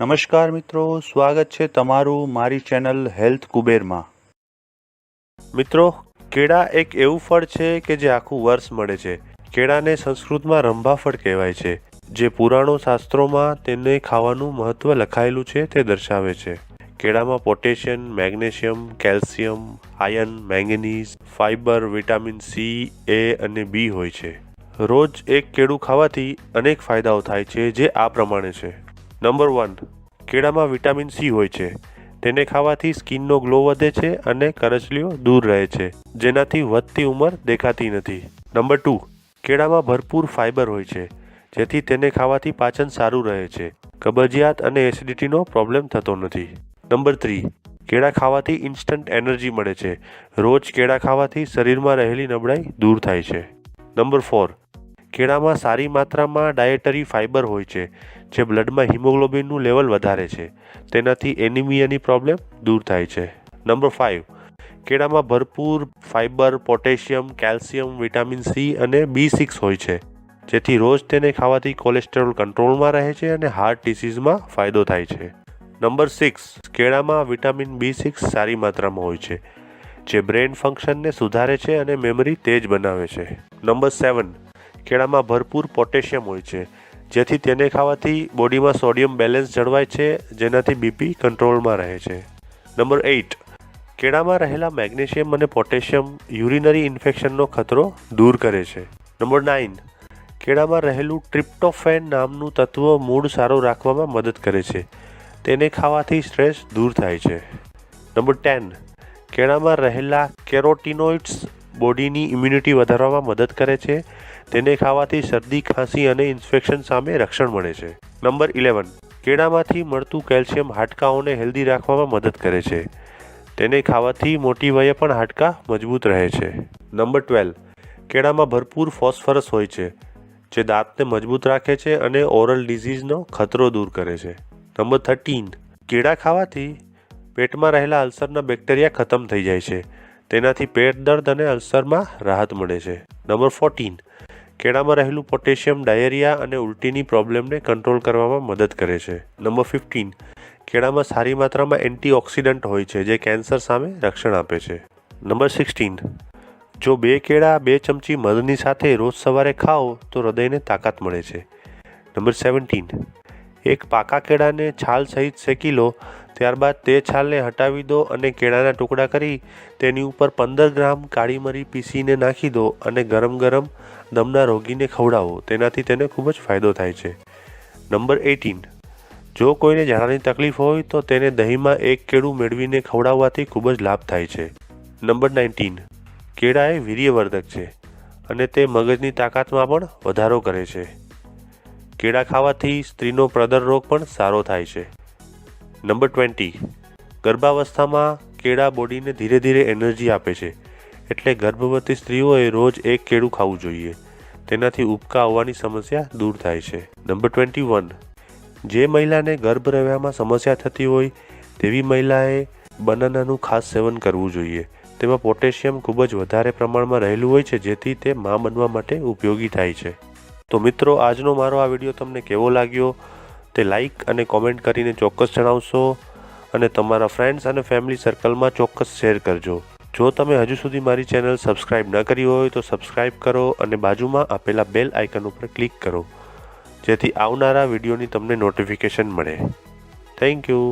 નમસ્કાર મિત્રો, સ્વાગત છે તમારું મારી ચેનલ હેલ્થ કુબેરમાં. મિત્રો, કેળા એક એવું ફળ છે કે જે આખું વર્ષ મળે છે. કેળાને સંસ્કૃતમાં રંભાફળ કહેવાય છે. જે પુરાણો શાસ્ત્રોમાં તેને ખાવાનું મહત્વ લખાયેલું છે તે દર્શાવે છે. કેળામાં potassium, magnesium, calcium iron manganese, fibre, vitamin C, A અને બી હોય છે. રોજ એક કેળું ખાવાથી અનેક ફાયદાઓ થાય છે જે આ પ્રમાણે છે. નંબર વન, કેળામાં વિટામિન સી હોય છે. તેને ખાવાથી સ્કિનનો ગ્લો વધે છે અને કરચલીઓ દૂર રહે છે, જેનાથી વધતી ઉંમર દેખાતી નથી. નંબર ટુ, કેળામાં ભરપૂર ફાઇબર હોય છે, જેથી તેને ખાવાથી પાચન સારું રહે છે. કબજિયાત અને એસિડિટીનો પ્રોબ્લેમ થતો નથી. નંબર થ્રી, કેળા ખાવાથી ઇન્સ્ટન્ટ એનર્જી મળે છે, રોજ કેળા ખાવાથી શરીરમાં રહેલી નબળાઈ દૂર થાય છે. નંબર ફોર કેળામાં સારી માત્રામાં ડાયેટરી ફાઇબર હોય છે, જે બ્લડમાં હિમોગ્લોબિનનું લેવલ વધારે છે. તેનાથી એનિમિયાની પ્રોબ્લેમ દૂર થાય છે. નંબર ફાઇવ કેળામાં ભરપૂર fibre potassium calcium vitamin C અને બી સિક્સ હોય છે, જેથી રોજ તેને ખાવાથી કોલેસ્ટેરોલ કંટ્રોલમાં રહે છે અને હાર્ટ ડિસીઝમાં ફાયદો થાય છે. નંબર સિક્સ કેળામાં વિટામિન બી સિક્સ સારી માત્રામાં હોય છે, જે બ્રેન ફંક્શનને સુધારે છે અને મેમરી તેજ બનાવે છે. નંબર સેવન કેળામાં ભરપૂર પોટેશિયમ હોય છે, જેથી તેને ખાવાથી બોડીમાં સોડિયમ બેલેન્સ જળવાય છે, જેનાથી બીપી કંટ્રોલમાં રહે છે. Number eight. કેળામાં રહેલા મેગ્નેશિયમ અને પોટેશિયમ યુરિનરી ઇન્ફેક્શનનો ખતરો દૂર કરે છે. Number nine. કેળામાં રહેલું ટ્રિપ્ટોફેન નામનું તત્વ મૂડ સારો રાખવામાં મદદ કરે છે. તેને ખાવાથી સ્ટ્રેસ દૂર થાય છે. Number ten. કેળામાં રહેલા કેરોટીનોઇડ્સ બોડીની ઇમ્યુનિટી વધારવામાં મદદ કરે છે. તેને ખાવાથી શરદી, ખાંસી અને ઇન્ફેક્શન સામે રક્ષણ મળે છે. નંબર ઇલેવન કેળામાંથી મળતું કેલ્શિયમ હાડકાઓને હેલ્ધી રાખવામાં મદદ કરે છે. તેને ખાવાથી મોટી વયે પણ હાડકા મજબૂત રહે છે. નંબર ટ્વેલ્વ કેળામાં ભરપૂર ફોસ્ફરસ હોય છે, જે દાંતને મજબૂત રાખે છે અને ઓરલ ડિઝીઝનો ખતરો દૂર કરે છે. નંબર થર્ટીન કેળા ખાવાથી પેટમાં રહેલા અલ્સરના બેક્ટેરિયા ખતમ થઈ જાય છે. તેનાથી પેટ દર્દ અને અલ્સરમાં રાહત મળે છે. નંબર ફોર્ટીન કેળામાં રહેલું પોટેશિયમ, ડાયેરિયા અને ઉલટીની પ્રોબ્લેમને કંટ્રોલ કરવામાં મદદ કરે છે. નંબર ફિફ્ટીન કેળામાં સારી માત્રામાં એન્ટીઓક્સિડન્ટ હોય છે, જે કેન્સર સામે રક્ષણ આપે છે. નંબર સિક્સટીન જો બે કેળા, બે ચમચી મધની સાથે રોજ સવારે ખાઓ, તો હૃદયને તાકાત મળે છે. નંબર સેવન્ટીન એક પાકા કેળાને છાલ સહિત શેકી લો, ત્યારબાદ તે છાલને હટાવી દો અને કેળાના ટુકડા કરી તેની ઉપર પંદર ગ્રામ કાળી મરી પીસીને નાખી દો અને ગરમ ગરમ દમના રોગીને ખવડાવો. તેનાથી તેને ખૂબ જ ફાયદો થાય છે. નંબર એટીન જો કોઈને ઝાડાની તકલીફ હોય તો તેને દહીંમાં એક કેળું મેળવીને ખવડાવવાથી ખૂબ જ લાભ થાય છે. Number nineteen. કેળા એ વીર્યવર્ધક છે અને તે મગજની તાકાતમાં પણ વધારો કરે છે. કેળા ખાવાથી સ્ત્રીનો પ્રદર રોગ પણ સારો થાય છે. Number twenty. ગર્ભાવસ્થામાં કેળા બોડીને ધીરે ધીરે એનર્જી આપે છે. એટલે ગર્ભવતી સ્ત્રીઓએ રોજ એક કેળું ખાવું જોઈએ. તેનાથી ઉબકા આવવાની સમસ્યા દૂર થાય છે. Number twenty one. જે મહિલાને ગર્ભ રહેવામાં સમસ્યા થતી હોય, તેવી મહિલાએ બનાનાનું ખાસ સેવન કરવું જોઈએ. તેમાં પોટેશિયમ ખૂબ જ વધારે પ્રમાણમાં રહેલું હોય છે, જેથી તે મા બનવા માટે ઉપયોગી થાય છે. તો મિત્રો, આજનો મારો આ વીડિયો તમને કેવો લાગ્યો તે લાઈક અને કોમેન્ટ કરીને ચોક્કસ જણાવશો અને તમારા ફ્રેન્ડ્સ અને ફેમિલી સર્કલમાં ચોક્કસ શેર કરજો. જો તમે હજુ સુધી મારી ચેનલ સબસ્ક્રાઇબ ન કરી હોય તો સબસ્ક્રાઇબ કરો અને બાજુમાં આપેલા બેલ આઇકન ઉપર ક્લિક કરો, જેથી આવનારા વિડીયોની તમને નોટિફિકેશન મળે. Thank you.